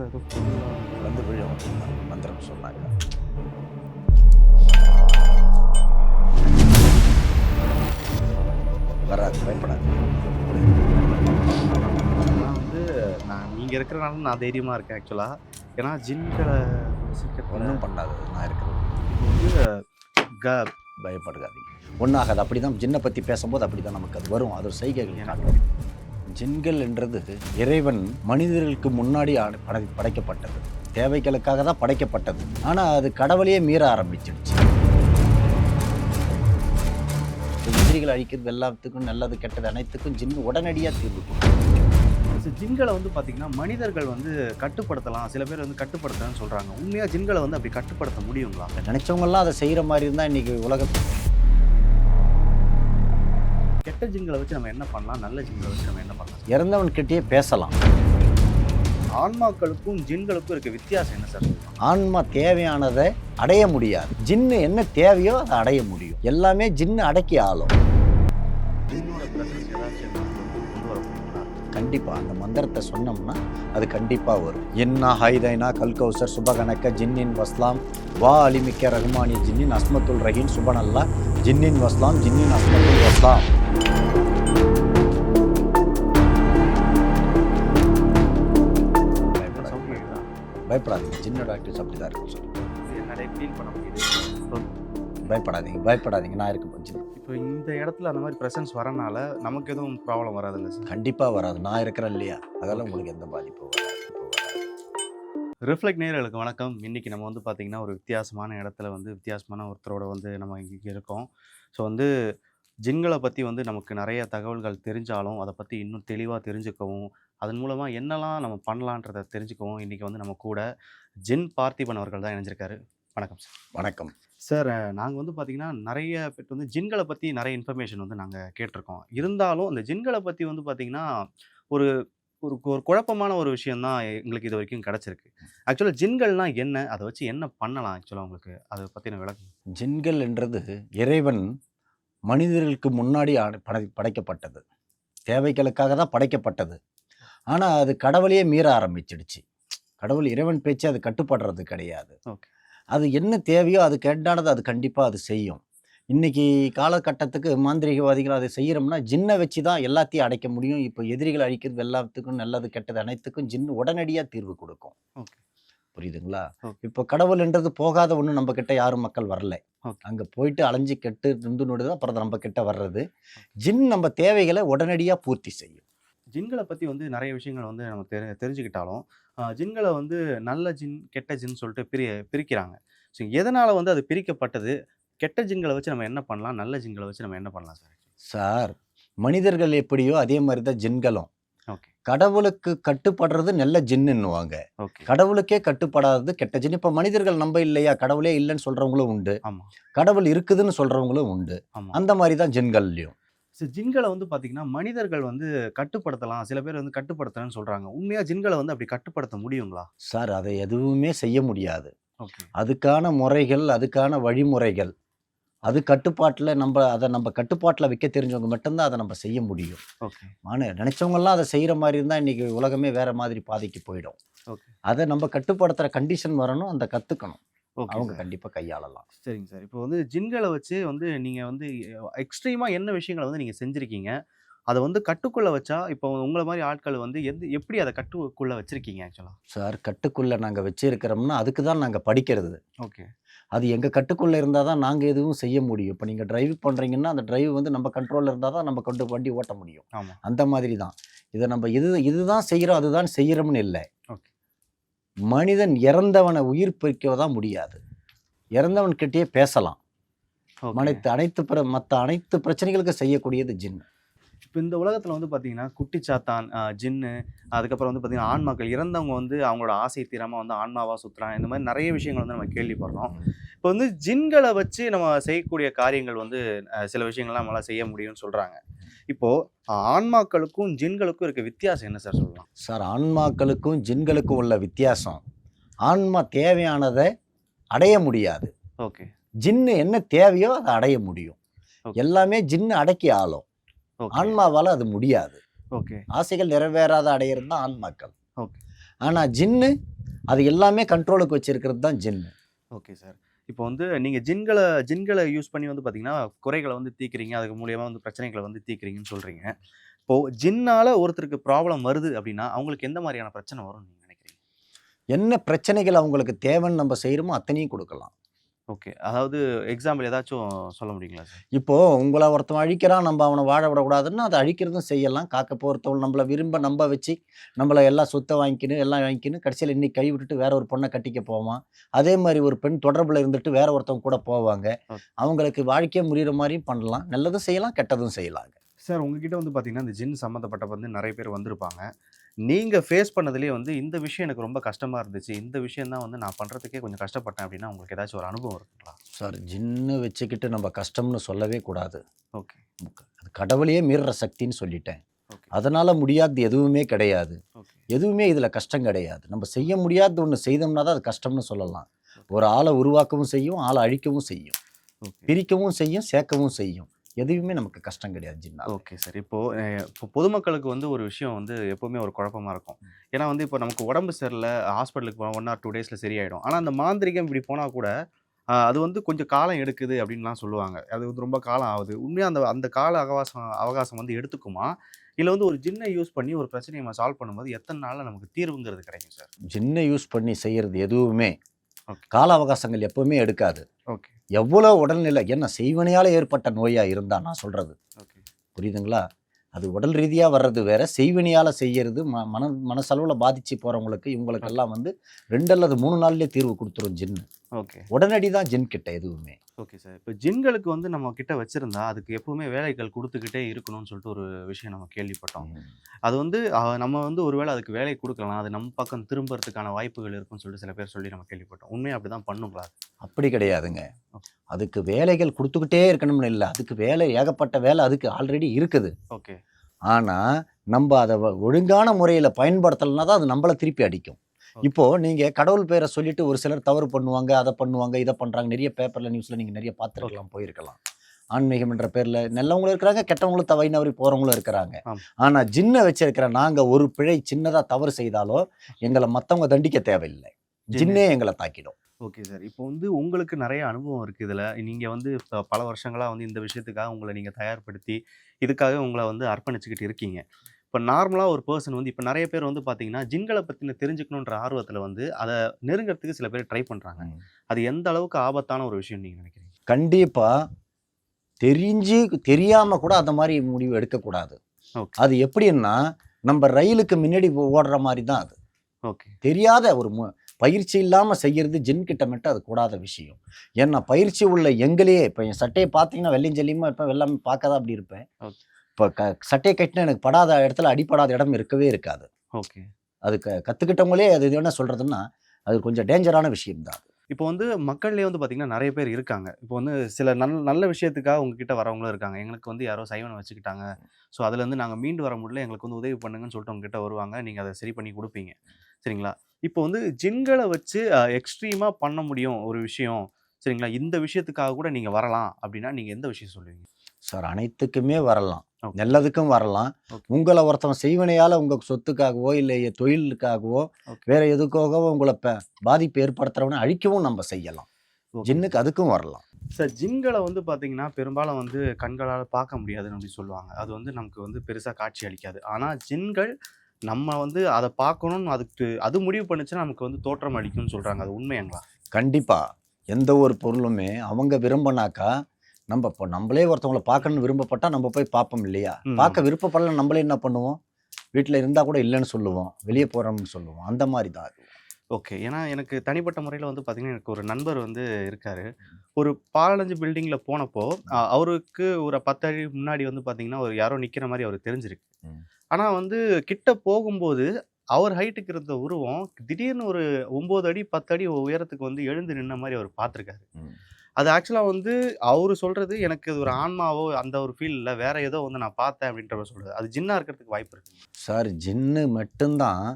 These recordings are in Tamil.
ஏதோ பொருளா வந்து விழும் மந்திரம் சொன்னாங்க. வராது பயப்படாது. நான் வந்து நான் நீங்க இருக்கிறனால நான் தைரியமா இருக்கேன் ஆக்சுவலா ஏன்னா ஜின்களை சீக்கிரத்தில் ஒன்றும் பண்ணாது நான் இருக்கிறேன் வந்து க பயப்படுகாதீங்க ஒன்றாகாது அப்படி தான் ஜின்னை பற்றி பேசும்போது அப்படி தான் நமக்கு அது வரும். அது ஒரு செய்கைகள் காட்டும் ஜின்கள் என்றது இறைவன் மனிதர்களுக்கு முன்னாடி படை படைக்கப்பட்டது. தேவைகளுக்காக தான் படைக்கப்பட்டது. ஆனால் அது கடவுளையே மீற ஆரம்பிச்சிடுச்சு. எதிரிகள் அழிக்கிறது எல்லாத்துக்கும் நல்லது கெட்டது அனைத்துக்கும் ஜின் உடனடியாக தீர்வு கொடுக்கும். ஜின்களை வந்து பாத்தீங்கன்னா மனிதர்கள் வந்து கட்டுப்படுத்தலாம். சில பேர் வந்து கட்டுப்படுத்தலாம்னு சொல்றாங்க. உண்மையா ஜின்களை வந்து அப்படி கட்டுப்படுத்த முடியுங்களா? நினைச்சவங்கெல்லாம் அதை செய்கிற மாதிரி இருந்தால் இன்னைக்கு உலகத்து கெட்ட ஜின்களை வச்சு நம்ம என்ன பண்ணலாம்? நல்ல ஜின்களை வச்சு நம்ம என்ன பண்ணலாம்? இறந்தவன்கிட்டயே பேசலாம். ஆன்மாக்களுக்கும் ஜின்களுக்கும் இருக்க வித்தியாசம் என்ன சார்? ஆன்மா தேவையானதை அடைய முடியாது. ஜின்னு என்ன தேவையோ அதை அடைய முடியும். எல்லாமே ஜின்னு அடக்கி ஆளும். ஜின்னோட பிரசன்ஸ் ஏதாச்சும் கொண்டு வர முடியுங்களா? கண்டிப்பா. அந்த மந்திரத்தை சொன்னோம்னா அது கண்டிப்பா வரும். இன்னா ஹைதைனா கல்கௌசர் சுபகணக்க ஜின்னின் வஸ்லாம். வா அலிமிக்க ரஹ்மானி ஜின்னின் அஸ்மத்துல் ரஹீன் சுபனல்லா. ஜின்னின் வஸ்லாம் ஜின்னின் அஸ்மத்துல் வஸ்லாம். பயப்படாதீங்க. ஜின்னோட ஆக்டிவ்ஸ் அப்படி தான் இருக்கும் ஃபீல் பண்ண முடியுது? இப்போ பயப்படாதீங்க பயப்படாதீங்க. நான் இருக்க ஜின் இப்போ இந்த இடத்துல அந்த மாதிரி பிரசன்ஸ் வரனால நமக்கு எதுவும் ப்ராப்ளம் வராதுல்ல சார் கண்டிப்பாக வராது. நான் இருக்கிறேன் இல்லையா? அதெல்லாம் உங்களுக்கு எந்த பாதிப்பும் வராது. ரிஃப்ளெக்ட் நேயர்களுக்கு வணக்கம். இன்னைக்கு நம்ம வந்து பார்த்தீங்கன்னா ஒரு வித்தியாசமான இடத்துல வந்து வித்தியாசமான ஒருத்தரோட வந்து நம்ம இங்கே இருக்கோம். ஸோ வந்து ஜின்களை பற்றி வந்து நமக்கு நிறைய தகவல்கள் தெரிஞ்சாலும் அதை பற்றி இன்னும் தெளிவாக தெரிஞ்சுக்கவும் அதன் மூலமாக என்னெல்லாம் நம்ம பண்ணலான்றதை தெரிஞ்சுக்கவும். இன்றைக்கி வந்து நம்ம கூட ஜின் பார்த்திபன் அவர்கள் தான் இணைஞ்சிருக்காரு. வணக்கம் சார். வணக்கம். சார் நாங்கள் வந்து பார்த்தீங்கன்னா நிறைய பேர் வந்து ஜின்களை பற்றி நிறைய இன்ஃபர்மேஷன் வந்து நாங்கள் கேட்டிருக்கோம். இருந்தாலும் அந்த ஜின்களை பற்றி வந்து பார்த்தீங்கன்னா ஒரு ஒரு ஒரு குழப்பமான ஒரு விஷயம் தான் எங்களுக்கு இது வரைக்கும் கிடச்சிருக்கு. ஆக்சுவலாக ஜின்கள்னா என்ன? அதை வச்சு என்ன பண்ணலாம் ஆக்சுவலாக உங்களுக்கு? அதை பற்றின விளக்கம். ஜின்கள் என்றது இறைவன் மனிதர்களுக்கு முன்னாடி படை படைக்கப்பட்டது. தேவைகளுக்காக தான் படைக்கப்பட்டது. ஆனால் அது கடவுளையே மீற ஆரம்பிச்சிடுச்சு. கடவுள் இறைவன் பேச்சு அது கட்டுப்படுறது கிடையாது. அது என்ன தேவையோ அது கேட்டானது அது கண்டிப்பாக அது செய்யும். இன்னைக்கு காலகட்டத்துக்கு மாந்திரிகவாதிகள் அதை செய்கிறோம்னா ஜின்னை வச்சு தான் எல்லாத்தையும் அடைக்க முடியும். இப்போ எதிரிகள் அழிக்கிறது எல்லாத்துக்கும் நல்லது கெட்டது அனைத்துக்கும் ஜின் உடனடியாக தீர்வு கொடுக்கும். புரியுதுங்களா. இப்போ கடவுள்ன்றது போகாத ஒன்று நம்ம கிட்ட யாரும் மக்கள் வரல. அங்கே போயிட்டு அலைஞ்சு கெட்டு நின்று நொடுது அப்புறம் நம்ம கிட்ட வர்றது. ஜின் நம்ம தேவைகளை உடனடியாக பூர்த்தி செய்யும். ஜின்களை பற்றி வந்து நிறைய விஷயங்கள் வந்து நம்ம தெரி தெரிஞ்சுக்கிட்டாலும் ஜின்களை வந்து நல்ல ஜின் கெட்ட ஜின் சொல்லிட்டு பிரி பிரிக்கிறாங்க. ஸோ எதனால் வந்து அது பிரிக்கப்பட்டது? கெட்ட ஜின்களை வச்சு நம்ம என்ன பண்ணலாம்? நல்ல ஜின்களை வச்சு நம்ம என்ன பண்ணலாம் சார்? சார் மனிதர்கள் எப்படியோ அதே மாதிரி தான் ஜின்களும். ஓகே. கடவுளுக்கு கட்டுப்படுறது நல்ல ஜின்னுன்னுவாங்க. ஓகே. கடவுளுக்கே கட்டுப்படாதது கெட்ட ஜின். இப்போ மனிதர்கள் நம்ப இல்லையா? கடவுளே இல்லைன்னு சொல்றவங்களும் உண்டு. கடவுள் இருக்குதுன்னு சொல்றவங்களும் உண்டு. அந்த மாதிரி தான் ஜின்கள்லையும். ஸோ ஜின்களை வந்து பார்த்தீங்கன்னா மனிதர்கள் வந்து கட்டுப்படுத்தலாம். சில பேர் வந்து கட்டுப்படுத்தலன்னு சொல்கிறாங்க உண்மையாக ஜின்களை வந்து அப்படி கட்டுப்படுத்த முடியுங்களா? சார் அதை எதுவுமே செய்ய முடியாது. ஓகே. அதுக்கான முறைகள் அதுக்கான வழிமுறைகள் அது கட்டுப்பாட்டில் நம்ம அதை நம்ம கட்டுப்பாட்டில் வைக்க தெரிஞ்சவங்க மட்டும்தான் அதை நம்ம செய்ய முடியும். ஓகே. ஆனால் நினச்சவங்கெல்லாம் அதை செய்கிற மாதிரி இருந்தால் இன்றைக்கி உலகமே வேற மாதிரி பாதிக்கு போயிடும். ஓகே. அதை நம்ம கட்டுப்படுத்துகிற கண்டிஷன் வரணும் அந்த கற்றுக்கணும் அவங்க. கண்டிப்பாக கையாளலாம். சரிங்க சார். இப்போ வந்து ஜின்களை வச்சு வந்து நீங்கள் வந்து எக்ஸ்ட்ரீமாக என்ன விஷயங்களை வந்து நீங்கள் செஞ்சுருக்கீங்க? அதை வந்து கட்டுக்குள்ளே வச்சா இப்போ உங்களை மாதிரி ஆட்கள் வந்து எந்த எப்படி அதை கட்டுக்குள்ளே வச்சுருக்கீங்க ஆக்சுவலாக சார் கட்டுக்குள்ளே நாங்கள் வச்சிருக்கிறோம்னா அதுக்கு தான் நாங்கள் படிக்கிறது. ஓகே. அது எங்கள் கட்டுக்குள்ளே இருந்தால் தான் நாங்கள் எதுவும் செய்ய முடியும். இப்போ நீங்கள் டிரைவ் பண்ணுறீங்கன்னா அந்த டிரைவ் வந்து நம்ம கண்ட்ரோலில் இருந்தால் தான் நம்ம கொண்டு வண்டி ஓட்ட முடியும். அந்த மாதிரி தான். இதை நம்ம இது இதுதான் செய்கிறோம் அதுதான் செய்கிறோம்னு இல்லை. ஓகே. மனிதன் இறந்தவனை உயிர் பிரிக்க தான் முடியாது இறந்தவன்கிட்டயே பேசலாம். ஓகே. அனைத்து அனைத்து பிற மற்ற அனைத்து பிரச்சனைகளுக்கு செய்யக்கூடியது ஜின். இப்போ இந்த உலகத்தில் வந்து பார்த்தீங்கன்னா குட்டிச்சாத்தான் ஜின்னு அதுக்கப்புறம் வந்து பார்த்தீங்கன்னா ஆன்மாக்கள் இறந்தவங்க வந்து அவங்களோட ஆசை தீராமல் வந்து ஆன்மாவாக சுற்றுறாங்க இந்த மாதிரி நிறைய விஷயங்கள் வந்து நம்ம கேள்விப்படுறோம். இப்போ வந்து ஜின்களை வச்சு நம்ம செய்யக்கூடிய காரியங்கள் வந்து சில விஷயங்கள்லாம் நம்மளால் செய்ய முடியும்னு சொல்கிறாங்க இப்போது ஆன்மாக்களுக்கும் ஜின்களுக்கும் இருக்க வித்தியாசம் என்ன சார் சொல்லலாம்? சார் ஆன்மாக்களுக்கும் ஜின்களுக்கும் உள்ள வித்தியாசம் ஆன்மா தேவையானதை அடைய முடியாது. ஓகே. ஜின்னு என்ன தேவையோ அதை அடைய முடியும். எல்லாமே ஜின்னு அடக்கி ஆளும் ஆன்மாவால் அது முடியாது. ஓகே. ஆசைகள் நிறைவேறாத அடையிறது தான் ஆன்மாக்கள். ஓகே. ஆனால் ஜின்னு அது எல்லாமே கண்ட்ரோலுக்கு வச்சிருக்கிறது தான் ஜின்னு. Okay sir. இப்போ வந்து நீங்கள் ஜின்களை ஜின்களை யூஸ் பண்ணி வந்து பார்த்தீங்கன்னா குறைகளை வந்து தீர்க்குறீங்க. அதுக்கு மூலியமாக வந்து பிரச்சனைகளை வந்து தீர்க்குறீங்கன்னு சொல்கிறீங்க இப்போது ஜின்னால் ஒருத்தருக்கு ப்ராப்ளம் வருது அப்படின்னா அவங்களுக்கு எந்த மாதிரியான பிரச்சனை வரும்னு நீங்கள் நினைக்கிறீங்க? என்ன பிரச்சனைகள் அவங்களுக்கு தேவைன்னு நம்ம செய்கிறோமோ அத்தனையும் கொடுக்கலாம். ஓகே. அதாவது எக்ஸாம்பிள் ஏதாச்சும் சொல்ல முடியுங்களா சார்? இப்போ உங்களை ஒருத்தன் அழிக்கிறான் நம்ம அவனை வாழ விடக்கூடாதுன்னா அதை அழிக்கிறதும் செய்யலாம். காக்க போகிறத்தவள் நம்மளை விரும்ப நம்ப வச்சு நம்மளை எல்லாம் சொத்தை வாங்கிக்கின்னு எல்லாம் வாங்கிக்கின்னு கடைசியில் இன்னைக்கு கை விட்டுட்டு வேற ஒரு பொண்ணை கட்டிக்க போவான். அதே மாதிரி ஒரு பெண் தொடர்பில் இருந்துட்டு வேற ஒருத்தவங்க கூட போவாங்க. அவங்களுக்கு வாழ்க்கையே முடிகிற மாதிரியும் பண்ணலாம். நல்லதும் செய்யலாம் கெட்டதும் செய்யலாங்க. சார் உங்ககிட்ட வந்து பார்த்தீங்கன்னா இந்த ஜின் சம்மந்தப்பட்ட வந்து நிறைய பேர் வந்திருப்பாங்க. நீங்கள் ஃபேஸ் பண்ணதுலேயே வந்து இந்த விஷயம் எனக்கு ரொம்ப கஷ்டமாக இருந்துச்சு. இந்த விஷயம் தான் வந்து நான் பண்ணுறதுக்கே கொஞ்சம் கஷ்டப்பட்டேன் அப்படின்னா உங்களுக்கு ஏதாச்சும் ஒரு அனுபவம் இருக்குங்களா? சார் ஜின்னு வச்சுக்கிட்டு நம்ம கஷ்டம்னு சொல்லவே கூடாது. ஓகே. அது கடவுளையே மீறுற சக்தின்னு சொல்லிட்டேன். அதனால முடியாதது எதுவுமே கிடையாது. எதுவுமே இதில் கஷ்டம் கிடையாது. நம்ம செய்ய முடியாத ஒன்று செய்தோம்னா தான் அது கஷ்டம்னு சொல்லலாம். ஒரு ஆளை உருவாக்கவும் செய்யும் ஆளை அழிக்கவும் செய்யும். பிரிக்கவும் செய்யும் சேர்க்கவும் செய்யும். எதுவுமே நமக்கு கஷ்டம் கிடையாது ஜின்னா. Okay sir. இப்போ அஹ், இப்போ பொதுமக்களுக்கு வந்து ஒரு விஷயம் வந்து எப்பவுமே ஒரு குழப்பமா இருக்கும். ஏன்னா வந்து இப்போ நமக்கு உடம்பு சரியில்லை ஹாஸ்பிட்டலுக்கு போனால் ஒன் ஆர் டூ டேஸில் சரியாயிடும். ஆனால் அந்த மாந்திரிகம் இப்படி போனால் கூட அது வந்து கொஞ்சம் காலம் எடுக்குது அப்படின்லாம் சொல்லுவாங்க. அது வந்து ரொம்ப காலம் ஆகுது. உண்மையாக அந்த அந்த கால அவகாசம் அவகாசம் வந்து எடுத்துக்குமா? இல்லை வந்து ஒரு ஜின்னை யூஸ் பண்ணி ஒரு பிரச்சனையை நம்ம சால்வ் பண்ணும்போது எத்தனை நாளில் நமக்கு தீர்வுங்கிறது கிடைக்கும் சார்? ஜின்னை யூஸ் பண்ணி செய்யறது எதுவுமே கால அவகாசங்கள் எப்பவுமே எடுக்காது. ஓகே. எவ்வளோ உடல்நிலை என்ன செய்வனையால் ஏற்பட்ட நோயா இருந்தா நான் சொல்றது. ஓகே. புரியுதுங்களா? அது உடல் ரீதியாக வர்றது வேற செய்வினையால் செய்யறது ம மன மனசளவில் பாதிச்சு போகிறவங்களுக்கு இவங்களுக்கெல்லாம் வந்து ரெண்டு அல்லது மூணு நாள்லேயே தீர்வு கொடுத்துரும் ஜின்னு. ஓகே. உடனடி தான் ஜின் கிட்ட எதுவுமே. Okay sir. இப்போ ஜின்களுக்கு வந்து நம்ம கிட்ட வச்சிருந்தா அதுக்கு எப்பவுமே வேலைகள் கொடுத்துக்கிட்டே இருக்கணும்னு சொல்லிட்டு ஒரு விஷயம் நம்ம கேள்விப்பட்டோம். அது வந்து நம்ம வந்து ஒருவேளை அதுக்கு வேலை கொடுக்கலாம். அது நம்ம பக்கம் திரும்புறதுக்கான வாய்ப்புகள் இருக்குன்னு சொல்லிட்டு சில பேர் சொல்லி நம்ம கேள்விப்பட்டோம். உண்மையாக அப்படி தான் பண்ணுங்களா அப்படி கிடையாதுங்க. அதுக்கு வேலைகள் கொடுத்துக்கிட்டே இருக்கணும்னு இல்லை. அதுக்கு வேலை ஏகப்பட்ட வேலை அதுக்கு ஆல்ரெடி இருக்குது. ஓகே. ஆனால் நம்ம அதை ஒழுங்கான முறையில் பயன்படுத்தலைன்னா தான் அது நம்மளை திருப்பி அடிக்கும். இப்போ நீங்கள் கடவுள் பேரை சொல்லிட்டு ஒரு சிலர் தவறு பண்ணுவாங்க அதை பண்ணுவாங்க இதை பண்ணுறாங்க நிறைய பேப்பரில் நியூஸில் நீங்கள் நிறைய பார்த்துருக்கலாம் போயிருக்கலாம். ஆன்மீகம் என்ற பேரில் நல்லவங்களும் இருக்கிறாங்க கெட்டவங்களும் தவை நவரி போகிறவங்களும் இருக்கிறாங்க. ஆனால் ஜின்னை வச்சிருக்கிற நாங்கள் ஒரு பிழை சின்னதாக தவறு செய்தாலோ எங்களை மற்றவங்க தண்டிக்க தேவையில்லை. ஜின்னே. எங்களை தாக்கிடும். Okay sir. இப்போ வந்து உங்களுக்கு நிறைய அனுபவம் இருக்குது இதில். நீங்கள் வந்து இப்போ பல வருஷங்களாக வந்து இந்த விஷயத்துக்காக உங்களை நீங்கள் தயார்படுத்தி இதுக்காக உங்களை வந்து அர்ப்பணிச்சுக்கிட்டு இருக்கீங்க. இப்போ நார்மலாக ஒரு பர்சன் வந்து இப்போ நிறைய பேர் வந்து பார்த்தீங்கன்னா ஜின்களை பற்றின தெரிஞ்சுக்கணுன்ற ஆர்வத்தில் வந்து அதை நெருங்கிறதுக்கு சில பேர் ட்ரை பண்ணுறாங்க. அது எந்த அளவுக்கு ஆபத்தான ஒரு விஷயம் நீங்கள் நினைக்கிறீங்க? கண்டிப்பாக தெரிஞ்சு தெரியாமல் கூட அந்த மாதிரி முடிவு எடுக்கக்கூடாது. அது எப்படின்னா நம்ம ரயிலுக்கு முன்னாடி ஓடுற மாதிரி தான் அது. ஓகே. தெரியாத ஒரு மு- பயிற்சி இல்லாமல் செய்யறது ஜின் கிட்ட மட்டும் அது கூடாத விஷயம். ஏன்னா பயிற்சி உள்ள எங்களையே இப்போ என் சட்டையை பார்த்தீங்கன்னா வெள்ளையும் ஜெல்லியுமா இப்போ எல்லாமே பார்க்க தான் அப்படி இருப்பேன். இப்போ க சட்டையை கட்டினா எனக்கு படாத இடத்துல அடிப்படாத இடம் இருக்கவே இருக்காது. ஓகே. அது க கற்றுக்கிட்டவங்களே அது இது என்ன சொல்கிறதுன்னா அது கொஞ்சம் டேஞ்சரான விஷயம் தான் இப்போ வந்து மக்கள்லேயே வந்து பார்த்தீங்கன்னா நிறைய பேர் இருக்காங்க. இப்போ வந்து சில நல்ல நல்ல விஷயத்துக்காக உங்ககிட்ட வரவங்களும் இருக்காங்க. எங்களுக்கு வந்து யாரோ சைவனை வச்சுக்கிட்டாங்க. ஸோ அதுலேருந்து நாங்கள் மீண்டு வர முடியல. எங்களுக்கு வந்து உதவி பண்ணுங்கன்னு சொல்லிட்டு உங்ககிட்ட வருவாங்க. நீங்கள் அதை சரி பண்ணி கொடுப்பீங்க. சரிங்களா? இப்போ வந்து ஜின்களை வச்சு எக்ஸ்ட்ரீமாக பண்ண முடியும் ஒரு விஷயம். சரிங்களா? இந்த விஷயத்துக்காக கூட நீங்கள் வரலாம். அப்படின்னா நீங்கள் எந்த விஷயம் சொல்லுவீங்க? சார் அனைத்துக்குமே வரலாம். நல்லதுக்கும் வரலாம். உங்களை ஒருத்தன் செய்வனையால் உங்கள் சொத்துக்காகவோ இல்லை தொழிலுக்காகவோ. வேற எதுக்காகவோ உங்களை பாதிப்பு ஏற்படுத்துறவனை அழிக்கவும் நம்ம செய்யலாம். ஜின்னுக்கு அதுக்கும் வரலாம். சார் ஜின்களை வந்து பார்த்தீங்கன்னா பெரும்பாலும் வந்து கண்களால் பார்க்க முடியாதுன்னு அப்படி சொல்லுவாங்க. அது வந்து நமக்கு வந்து பெருசாக காட்சி அளிக்காது. ஆனால் ஜின்கள் நம்ம வந்து அதை பார்க்கணும்னு அதுக்கு அது முடிவு பண்ணுச்சுன்னா நமக்கு வந்து தோற்றம் அளிக்கும்னு சொல்கிறாங்க அது உண்மையாங்களா? கண்டிப்பா. எந்த ஒரு பொருளுமே அவங்க விரும்பினாக்கா நம்ம இப்போ நம்மளே ஒருத்தவங்களை பார்க்கணும்னு விருப்பப்பட்டா நம்ம போய் பார்ப்போம் இல்லையா. பார்க்க விருப்பப்படல நம்மளே என்ன பண்ணுவோம்? வீட்டில் இருந்தால் கூட இல்லைன்னு சொல்லுவோம். வெளியே போகிறோம்னு சொல்லுவோம். அந்த மாதிரி தான் ஓகே. ஏன்னா எனக்கு தனிப்பட்ட முறையில் வந்து பார்த்தீங்கன்னா எனக்கு ஒரு நண்பர் வந்து இருக்காரு. ஒரு பாலஞ்சு பில்டிங்கில் போனப்போ அவருக்கு ஒரு பத்து அடி முன்னாடி வந்து பார்த்தீங்கன்னா ஒரு யாரோ நிற்கிற மாதிரி அவருக்கு தெரிஞ்சிருக்கு. ஆனால் வந்து கிட்ட போகும்போது அவர் ஹைட்டுக்கு இருந்த உருவம் திடீர்னு ஒரு ஒம்பது அடி பத்து அடி உயரத்துக்கு வந்து எழுந்து நின்ன மாதிரி அவர் பார்த்துருக்காரு. அது ஆக்சுவலாக வந்து அவர் சொல்றது எனக்கு இது ஒரு ஆன்மாவோ அந்த ஒரு ஃபீல் இல்லை. வேற ஏதோ வந்து நான் பார்த்தேன் அப்படின்ற சொல்றது. அது ஜின்னா இருக்கிறதுக்கு வாய்ப்பு இருக்கு. சார் ஜின்னு மட்டும்தான்.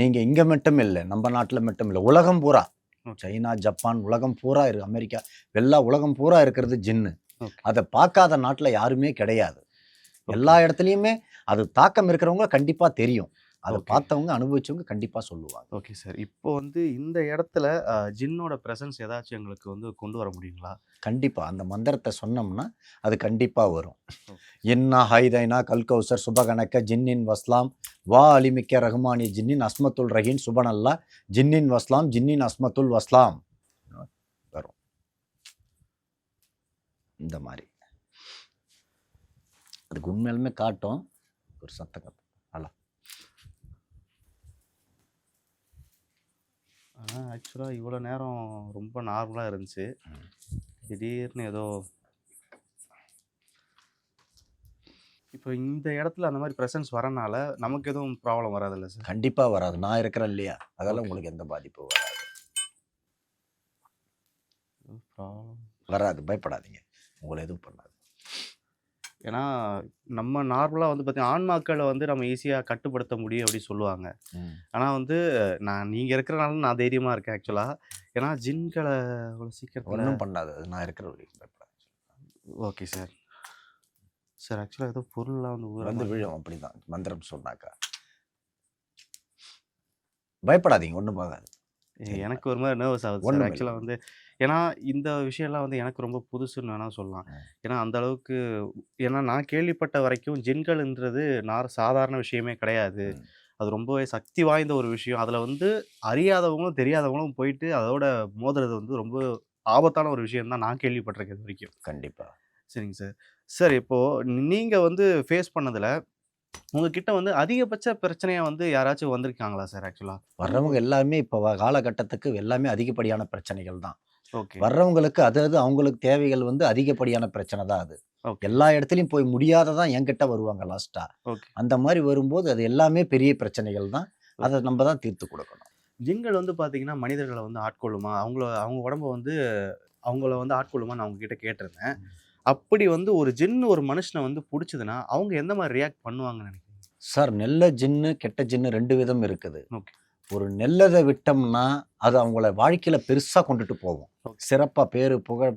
நீங்கள் இங்கே மட்டும் இல்லை. நம்ம நாட்டில் மட்டும் இல்லை. உலகம் பூரா. சைனா ஜப்பான் உலகம் பூரா இருக்கு. அமெரிக்கா எல்லா உலகம் பூரா இருக்கிறது ஜின்னு. அதை பார்க்காத நாட்டில் யாருமே கிடையாது. எல்லா இடத்துலையுமே அது தாக்கம் இருக்கிறவங்க கண்டிப்பாக தெரியும். அதை. பார்த்தவங்க அனுபவிச்சவங்க கண்டிப்பாக சொல்லுவாங்க. Okay sir. இப்போ வந்து இந்த இடத்துல ஜின்னோட பிரசன்ஸ் ஏதாச்சும் எங்களுக்கு வந்து கொண்டு வர முடியுங்களா? கண்டிப்பாக அந்த மந்திரத்தை சொன்னோம்னா அது கண்டிப்பாக வரும். இன்னா ஹைதைனா கல்கௌசர் சுபகணக்க ஜின்னின் வஸ்லாம் வா அலிமிக்க ரஹ்மானி ஜின்னின் அஸ்மத்துல் ரஹீன் சுபனல்லா ஜின்னின் வஸ்லாம் ஜின்னின் அஸ்மத்துல் வஸ்லாம். வரும். இந்த மாதிரி அதுக்கு உண்மையிலுமே காட்டும். ஒரு சத்தம் அல்ல ஆனால் ஆக்சுவலாக இவ்வளோ நேரம் ரொம்ப நார்மலாக இருந்துச்சு. திடீர்னு ஏதோ இப்போ இந்த இடத்துல அந்த மாதிரி ப்ரெசன்ஸ் வரனால நமக்கு எதுவும் ப்ராப்ளம் வராதுல்ல சார் கண்டிப்பாக வராது. நான் இருக்கிறேன் இல்லையா? அதெல்லாம் உங்களுக்கு எந்த பாதிப்பும் வராது. ப்ராப்ளம் வராது. பயப்படாதீங்க. உங்களை எதுவும் பண்ணாது. ஏன்னா நம்ம நார்மலாக வந்து பார்த்தீங்கன்னா ஆன்மாக்களை வந்து நம்ம ஈஸியாக கட்டுப்படுத்த முடியும் அப்படின்னு சொல்லுவாங்க. ஆனால் வந்து நான் நீங்கள் இருக்கிறனால நான் தைரியமாக இருக்கேன் ஆக்சுவலாக ஏன்னா ஜின்களை அவ்வளோ சீக்கிரத்தில் ஒன்றும் பண்ணாது. நான் இருக்கிற ஓகே சார் சார் ஆக்சுவலாக ஏதோ பொருள்லாம் வந்து வந்து விழும். அப்படிதான். மந்திரம் சொன்னாக்கா. பயப்படாதீங்க. ஒன்றும் ஆகாது எனக்கு ஒரு மாதிரி நர்வஸ் ஆகுது. ஆக்சுவலாக வந்து ஏன்னா இந்த விஷயம்லாம் வந்து எனக்கு ரொம்ப புதுசுன்னு வேணால் சொல்லலாம். ஏன்னா அந்த அளவுக்கு ஏன்னா நான் கேள்விப்பட்ட வரைக்கும் ஜின்கள்ன்றது நான் சாதாரண விஷயமே கிடையாது. அது ரொம்பவே சக்தி வாய்ந்த ஒரு விஷயம். அதில் வந்து அறியாதவங்களும் தெரியாதவங்களும் போயிட்டு அதோட மோதுறது வந்து ரொம்ப ஆபத்தான ஒரு விஷயம் தான் நான் கேள்விப்பட்டிருக்கேன் இது வரைக்கும். கண்டிப்பா. சரிங்க சார். சார் இப்போது நீங்கள் வந்து ஃபேஸ் பண்ணதில் உங்ககிட்ட வந்து அதிகபட்ச பிரச்சனையாக வந்து யாராச்சும் வந்திருக்காங்களா சார் ஆக்சுவலாக வர்றவங்க எல்லாமே இப்போ காலகட்டத்துக்கு எல்லாமே அதிகப்படியான பிரச்சனைகள் தான். வர்றவங்களுக்கு அது அது அவங்களுக்கு தேவைகள் வந்து அதிகப்படியான பிரச்சனை தான் அது. எல்லா இடத்துலையும் போய் முடியாததான் என்கிட்ட வருவாங்க லாஸ்டா அந்த மாதிரி வரும்போது அது எல்லாமே பெரிய பிரச்சனைகள் தான். அதை நம்ம தான் தீர்த்து கொடுக்கணும். ஜின்கள் வந்து பார்த்தீங்கன்னா மனிதர்களை வந்து ஆட்கொள்ளுமா? அவங்கள அவங்க உடம்ப வந்து அவங்கள வந்து ஆட்கொள்ளுமா நான் உங்ககிட்ட கேட்டிருந்தேன். அப்படி வந்து ஒரு ஜின் ஒரு மனுஷனை வந்து பிடிச்சதுன்னா அவங்க எந்த மாதிரி ரியாக்ட் பண்ணுவாங்கன்னு நினைக்கிறீங்க? சார் நல்ல ஜின்னு கெட்ட ஜின்னு ரெண்டு விதம் இருக்குது. ஓகே. ஒரு நெல்லதை விட்டோம்னா அது அவங்கள வாழ்க்கையில பெருசா கொண்டுட்டு போகும் ஓகே. சிறப்பா பேரு புகழ்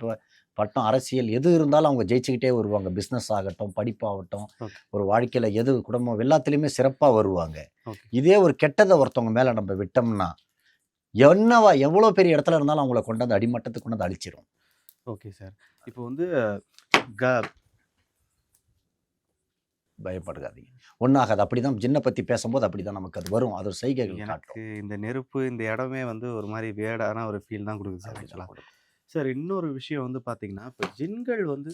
பட்டம் அரசியல் எது இருந்தாலும் அவங்க ஜெயிச்சுக்கிட்டே வருவாங்க பிஸ்னஸ் ஆகட்டும் படிப்பாகட்டும். ஒரு வாழ்க்கையில எது குடும்பம் எல்லாத்துலேயுமே சிறப்பா வருவாங்க. இதே ஒரு கெட்டதை ஒருத்தவங்க மேல நம்ம விட்டோம்னா என்னவா எவ்வளோ பெரிய இடத்துல இருந்தாலும் அவங்கள கொண்டாந்து அடிமட்டத்துக்கு கொண்டாந்து அழிச்சிரும் ஓகே சார் இப்போ வந்து க பயப்படுகாதீங்க. ஒன்றாகாது அப்படிதான் ஜின்னை பத்தி பேசும்போது அப்படிதான் நமக்கு அது வரும். அது ஒரு செய்கைகள் எனக்கு இந்த நெருப்பு இந்த இடமே வந்து ஒரு மாதிரி வேடான ஒரு ஃபீல் தான் கொடுக்குது சார் ஆக்சுவலாக. சார் இன்னொரு விஷயம் வந்து பார்த்தீங்கன்னா இப்போ ஜின்கள் வந்து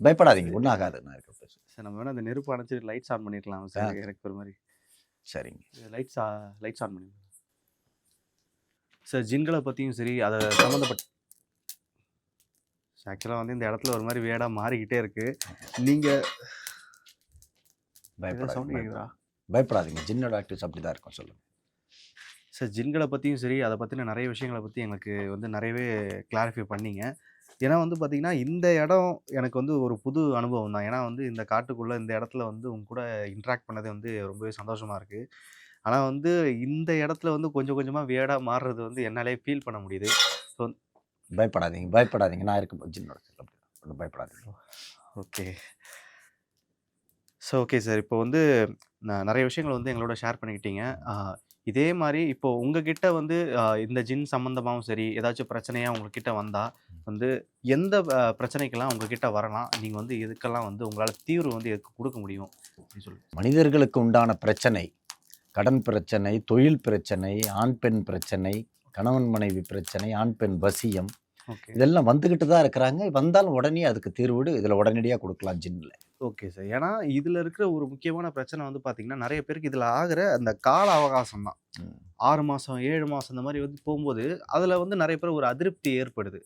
பயப்படாதீங்க. ஒன்றாகாது நான் இருக்க சார் நம்ம வேணா அந்த நெருப்பு அணைச்சிட்டு லைட்ஸ் ஆன் பண்ணிருக்கலாம் சார். எனக்கு ஒரு மாதிரி. சரிங்க. லைட்ஸ் லைட்ஸ் ஆன் பண்ணி சார் ஜின்களை பற்றியும் சரி அதை சம்மந்தப்பட்ட ஆக்சுவலாக வந்து இந்த இடத்துல ஒரு மாதிரி வேடாக மாறிக்கிட்டே இருக்கு. நீங்கள் பயப்படாதீங்க பயப்படாதீங்க. ஜின்னோட ஆக்டிவ்ஸ் அப்படி தான் இருக்கும் சொல்லுங்க. சார் ஜின்களை பற்றியும் சரி அதை பற்றின நிறைய விஷயங்களை பற்றி எங்களுக்கு வந்து நிறையவே கிளாரிஃபை பண்ணீங்க. ஏன்னா வந்து பார்த்தீங்கன்னா இந்த இடம் எனக்கு வந்து ஒரு புது அனுபவம் தான். ஏன்னா வந்து இந்த காட்டுக்குள்ளே இந்த இடத்துல வந்து உங்க கூட இன்ட்ராக்ட் பண்ணது வந்து ரொம்பவே சந்தோஷமாக இருக்குது ஆனால் வந்து இந்த இடத்துல வந்து கொஞ்சம் கொஞ்சமாக வேடாக மாறுறது வந்து என்னாலே ஃபீல் பண்ண முடியுது. ஸோ பயப்படாதீங்க பயப்படாதீங்க. நான் இருக்க ஜின்னோட தான் ஒன்றும் பயப்படாதீங்க. ஓகே. So okay sir. இப்போ வந்து நான் நிறைய விஷயங்கள் வந்து எங்களோட ஷேர் பண்ணிக்கிட்டீங்க. இதே மாதிரி இப்போ உங்ககிட்ட வந்து இந்த ஜின் சம்மந்தமாகவும் சரி ஏதாச்சும் பிரச்சனையாக உங்ககிட்ட வந்தால் வந்து எந்த பிரச்சனைக்கெல்லாம் உங்ககிட்ட வரலாம்? நீங்கள் வந்து இதுக்கெல்லாம் வந்து உங்களால் தீர்வு வந்து எதுக்கு கொடுக்க முடியும்? அப்படின்னு சொல்லி மனிதர்களுக்கு உண்டான பிரச்சனை கடன் பிரச்சனை தொழில் பிரச்சனை ஆண் பெண் பிரச்சனை கணவன் மனைவி பிரச்சனை ஆண் பெண் வசியம். இதெல்லாம் வந்துக்கிட்டு தான் இருக்கிறாங்க. வந்தாலும் உடனே அதுக்கு தீர்வு இதில் உடனடியாக கொடுக்கலாம் ஜின்னில் ஓகே சார். ஏன்னா இதில் இருக்கிற ஒரு முக்கியமான பிரச்சனை வந்து பார்த்தீங்கன்னா நிறைய பேருக்கு இதில் ஆகிற அந்த கால அவகாசம் தான். ஆறு மாதம் ஏழு மாதம் இந்த மாதிரி வந்து போகும்போது அதில் வந்து நிறைய பேர் ஒரு அதிருப்தி ஏற்படுது.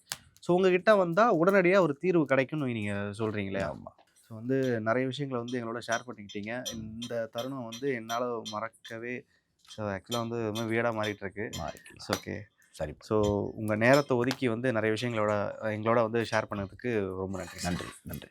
ஸோ உங்ககிட்ட வந்தால் உடனடியாக ஒரு தீர்வு கிடைக்கும்னு நீங்கள் சொல்கிறீங்களே ஆமாம் ஸோ வந்து நிறைய விஷயங்களை வந்து எங்களோட ஷேர் பண்ணிக்கிட்டீங்க. இந்த தருணம் வந்து என்னால் மறக்கவே ஸோ ஆக்சுவலாக வந்து ரொம்ப வீடாக மாறிட்டு இருக்கு மாறிக்கலாம் ஓகே சரி ஸோ உங்கள் நேரத்தை ஒதுக்கி வந்து நிறைய விஷயங்களோட எங்களோட வந்து ஷேர் பண்ணதுக்கு ரொம்ப நன்றி. நன்றி நன்றி.